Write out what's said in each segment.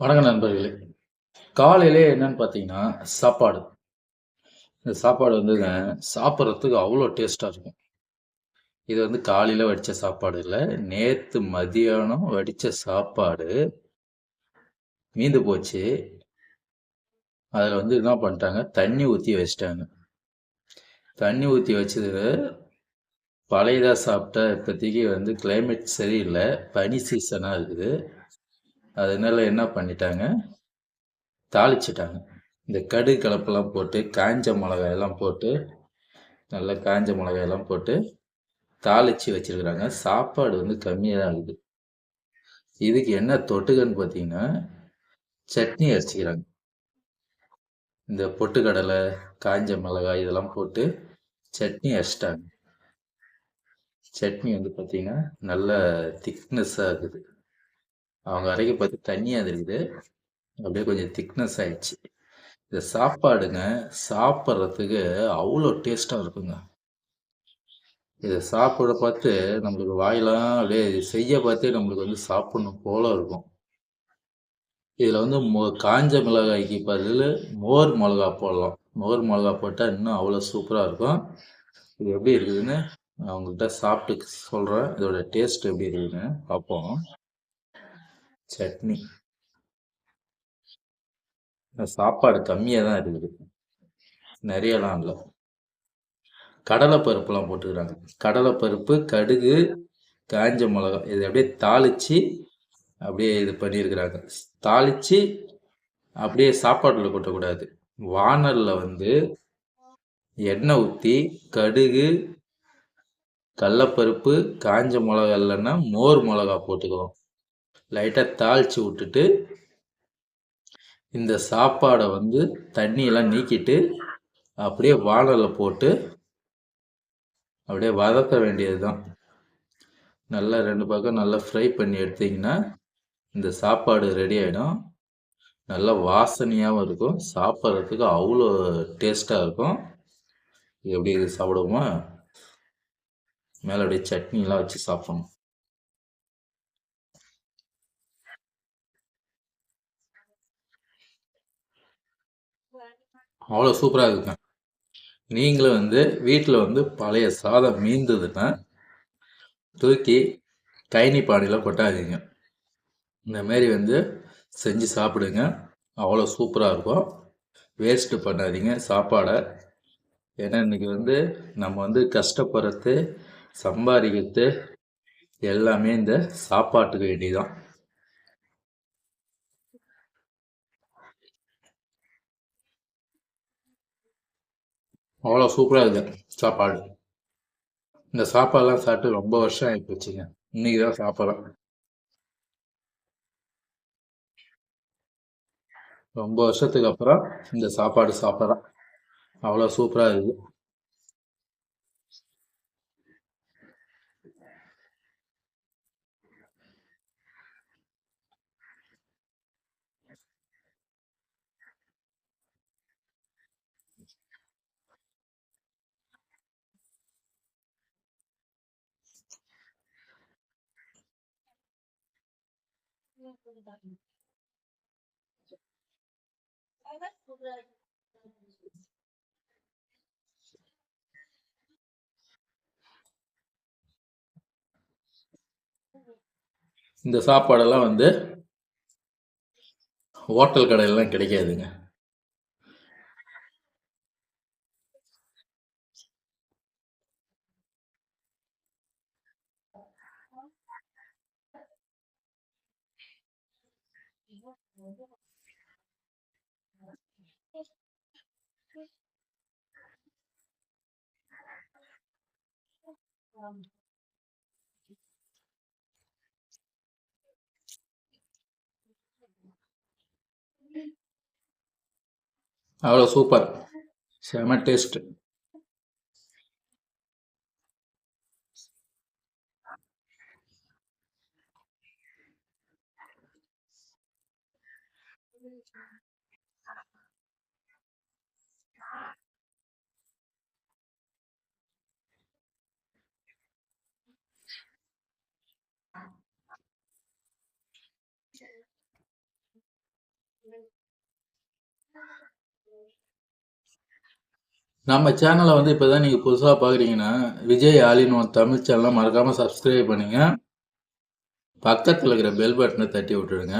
வணக்கம் நண்பர்களே. காலையிலே என்னன்னு பார்த்தீங்கன்னா சாப்பாடு. இந்த சாப்பாடு வந்து சாப்பிட்றதுக்கு அவ்வளோ டேஸ்ட்டாக இருக்கும். இது வந்து காலையில் வடித்த சாப்பாடு இல்லை நேற்று மதியானம் வடித்த சாப்பாடு மீந்து போச்சு. அதில் வந்து என்ன பண்ணிட்டாங்க தண்ணி ஊற்றி வச்சிட்டாங்க. தண்ணி ஊற்றி வச்சது பழையதாக சாப்பிட்டா இப்போதைக்கு வந்து கிளைமேட் சரியில்லை பனி சீசனாக இருக்குது. அதனால என்ன பண்ணிட்டாங்க? தாளிச்சிட்டாங்க. இந்த கடு கலப்பெல்லாம் போட்டு காஞ்ச மிளகாயெல்லாம் போட்டு நல்லா காஞ்ச மிளகாயெல்லாம் போட்டு தாளித்து வச்சுருக்குறாங்க. சாப்பாடு வந்து கம்மியாக தான் இருக்குது. இதுக்கு என்ன தொட்டுக்கன்னு பார்த்தீங்கன்னா சட்னி அரைச்சிக்கிறாங்க. இந்த பொட்டுக்கடலை காஞ்ச மிளகாய் இதெல்லாம் போட்டு சட்னி அரைச்சிட்டாங்க. சட்னி வந்து பார்த்திங்கன்னா நல்ல திக்னஸ்ஸாக இருக்குது. அவங்க அரைக்க பார்த்து தண்ணியாக இருக்குது அப்படியே கொஞ்சம் திக்னஸ் ஆயிடுச்சு. இந்த சாப்பாடுங்க சாப்பிட்றதுக்கு அவ்வளோ டேஸ்ட்டாக இருக்குங்க. இதை சாப்பிட பார்த்து நம்மளுக்கு வாயெல்லாம் அப்படியே செய்ய பார்த்து நம்மளுக்கு வந்து சாப்பிடணும் போல இருக்கும். இதில் வந்து மோ காஞ்ச மிளகாய்க்கு பதில் மோர் மிளகா போடலாம். மோர் மிளகா போட்டால் இன்னும் அவ்வளோ சூப்பராக இருக்கும். இது எப்படி இருக்குதுன்னு நான் உங்கள்கிட்ட சாப்பிட்டு சொல்கிறேன் இதோட டேஸ்ட் எப்படி இருக்குதுன்னு பார்ப்போம். சட்னி. சாப்பாடு கம்மியாக தான் இருக்குது. நிறையலாம் இல்லை. கடலை பருப்புலாம் போட்டுக்கிறாங்க. கடலை பருப்பு கடுகு காஞ்ச மிளகா இது அப்படியே தாளித்து அப்படியே இது பண்ணியிருக்கிறாங்க தாளித்து அப்படியே சாப்பாட்டில் கொட்டக்கூடாது. வானலில் வந்து எண்ணெய் ஊற்றி கடுகு கடலப்பருப்பு காஞ்ச மிளகா இல்லைன்னா மோர் மிளகா போட்டுக்கிறோம் லைட்டாக தாளித்து விட்டுட்டு இந்த சாப்பாடை வந்து தண்ணியெல்லாம் நீக்கிட்டு அப்படியே வானலில் போட்டு அப்படியே வதக்க வேண்டியது தான் நல்லா ரெண்டு பக்கம் நல்லா ஃப்ரை பண்ணி எடுத்திங்கன்னா இந்த சாப்பாடு ரெடி ஆகிடும் நல்லா வாசனையாகவும் இருக்கும். சாப்பிட்றதுக்கு அவ்வளோ டேஸ்ட்டாக இருக்கும். எப்படி சாப்பிடுவோமா? மேலே அப்படியே சட்னிலாம் வச்சு சாப்பிடணும். அவ்வளோ சூப்பராக இருக்குங்க. நீங்களும் வந்து வீட்டில் வந்து பழைய சாதம் மீந்ததுன்னா தூக்கி கைனி பானையில் கொட்டாதீங்க. இந்தமாரி வந்து செஞ்சு சாப்பிடுங்க. அவ்வளோ சூப்பராக இருக்கும். வேஸ்ட்டு பண்ணாதீங்க. சாப்பாடை ஏன்னா இன்றைக்கி வந்து நம்ம வந்து கஷ்டப்படுறது சம்பாதிக்கிறது எல்லாமே இந்த சாப்பாட்டுக்கு வேண்டிதான். அவ்வளோ சூப்பராக இருக்குது சாப்பாடு. இந்த சாப்பாடெலாம் சாப்பிட்டு ரொம்ப வருஷம் ஆகி போச்சுங்க. இன்னைக்கு தான் சாப்பிட்றேன் ரொம்ப வருஷத்துக்கு அப்புறம் இந்த சாப்பாடு சாப்பிட்றேன் அவ்வளோ சூப்பராக இருக்குது இந்த சாப்பாடெல்லாம் வந்து ஹோட்டல் கடையிலலாம் கிடைக்காதுங்க. அவ்வளோ சூப்பர் செம டேஸ்ட் நம்ம சேனலை வந்து இப்போ தான் நீங்கள் புதுசாக பார்க்குறீங்கன்னா விஜய் ஆலின் ஒன் தமிழ் சேனலை மறக்காமல் சப்ஸ்கிரைப் பண்ணுங்க. பக்கத்தில் இருக்கிற பெல் பட்டனை தட்டி விட்டுடுங்க.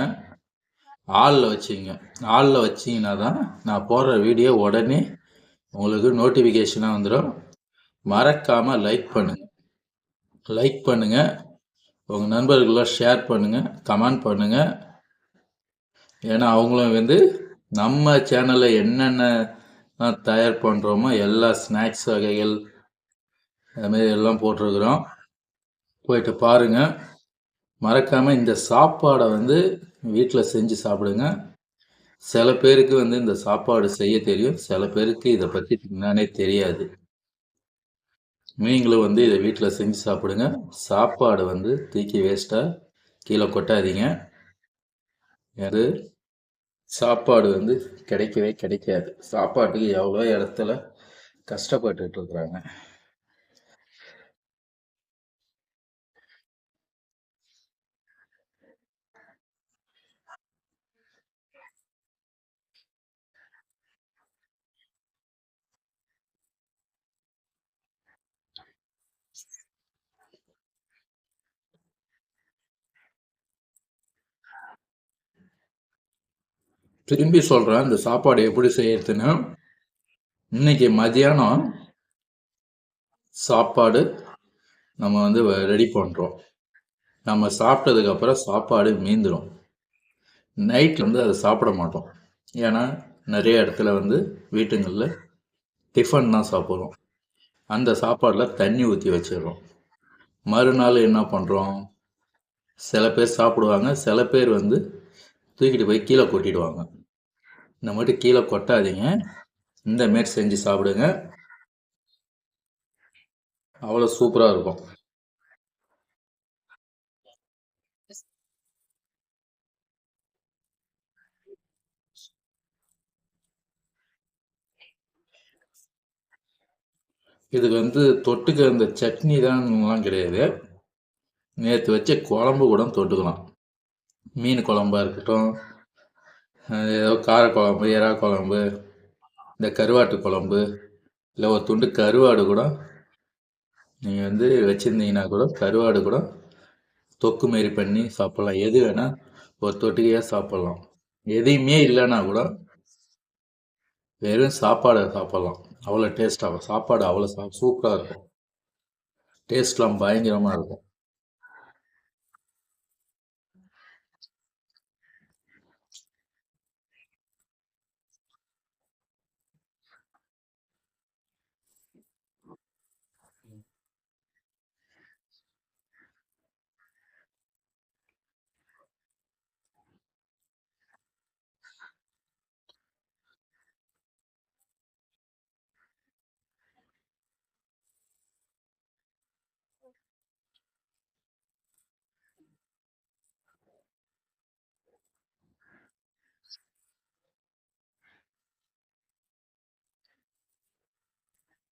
ஆளில் வச்சிங்க. ஆளில் வச்சிங்கன்னா தான் நான் போடுற வீடியோ உடனே உங்களுக்கு நோட்டிஃபிகேஷனாக வந்துடும் மறக்காமல் லைக் பண்ணுங்கள் லைக் பண்ணுங்கள் உங்கள் நண்பர்களெலாம் ஷேர் பண்ணுங்கள் கமெண்ட் பண்ணுங்கள் ஏன்னா அவங்களும் வந்து நம்ம சேனலில் என்னென்ன தயார் பண்ணுறோமோ எல்லா ஸ்நாக்ஸ் வகைகள் அதுமாரி எல்லாம் போட்டிருக்கிறோம். போயிட்டு பாருங்கள் மறக்காமல் இந்த சாப்பாடை வந்து வீட்டில் செஞ்சு சாப்பிடுங்க. சில பேருக்கு வந்து இந்த சாப்பாடு செய்ய தெரியும். சில பேருக்கு இதை பற்றி என்னன்னே தெரியாது. நீங்களும் வந்து இதை வீட்டில் செஞ்சு சாப்பிடுங்க. சாப்பாடு வந்து தூக்கி வேஸ்ட்டாக கீழே கொட்டாதீங்க. அது சாப்பாடு வந்து கிடைக்கவே கிடைக்காது. சாப்பாட்டுக்கு எவ்வளோ இடத்துல கஷ்டப்பட்டுட்டு இருக்கிறாங்க. திரும்பி சொல்கிறேன் இந்த சாப்பாடு எப்படி செய்யறதுன்னு. இன்னைக்கு மதியானம் சாப்பாடு நம்ம வந்து ரெடி பண்ணுறோம் நம்ம சாப்பிட்டதுக்கப்புறம் சாப்பாடு மீந்துடும் நைட் வந்து அதை சாப்பிட மாட்டோம். ஏன்னா நிறைய இடத்துல வந்து வீட்டுங்களில் டிஃபன் தான் சாப்பிட்றோம். அந்த சாப்பாடில் தண்ணி ஊற்றி வச்சிடுறோம். மறுநாள் என்ன பண்ணுறோம் சில பேர் சாப்பிடுவாங்க சில பேர் வந்து தூக்கிட்டு போய் கீழே கொட்டிடுவாங்க. இந்த மட்டும் கீழே கொட்டாதீங்க. இந்த மாரி செஞ்சு சாப்பிடுங்க. அவ்வளோ சூப்பராக இருக்கும். இதுக்கு வந்து தொட்டுக்க இந்த சட்னி தான்லாம் கிடையாது. நேற்று வச்ச குழம்பு கூட தொட்டுக்கலாம். மீன் குழம்பா இருக்கட்டும் ஏதோ கார குழம்பு எறா குழம்பு இந்த கருவாட்டு குழம்பு இல்லை ஒரு துண்டு கருவாடு கூட நீங்கள் வந்து வச்சுருந்தீங்கன்னா கூட கருவாடு கூட தொக்கு மாரி பண்ணி சாப்பிட்லாம். எது வேணால் ஒரு தொட்டுக்கையாக சாப்பிட்லாம். எதையுமே இல்லைன்னா கூட வெறும் சாப்பாடை சாப்பிட்லாம். அவ்வளோ டேஸ்ட்டாகும் சாப்பாடு அவ்வளோ சா சூப்பராக இருக்கும் டேஸ்ட்லாம் பயங்கரமாக இருக்கும்.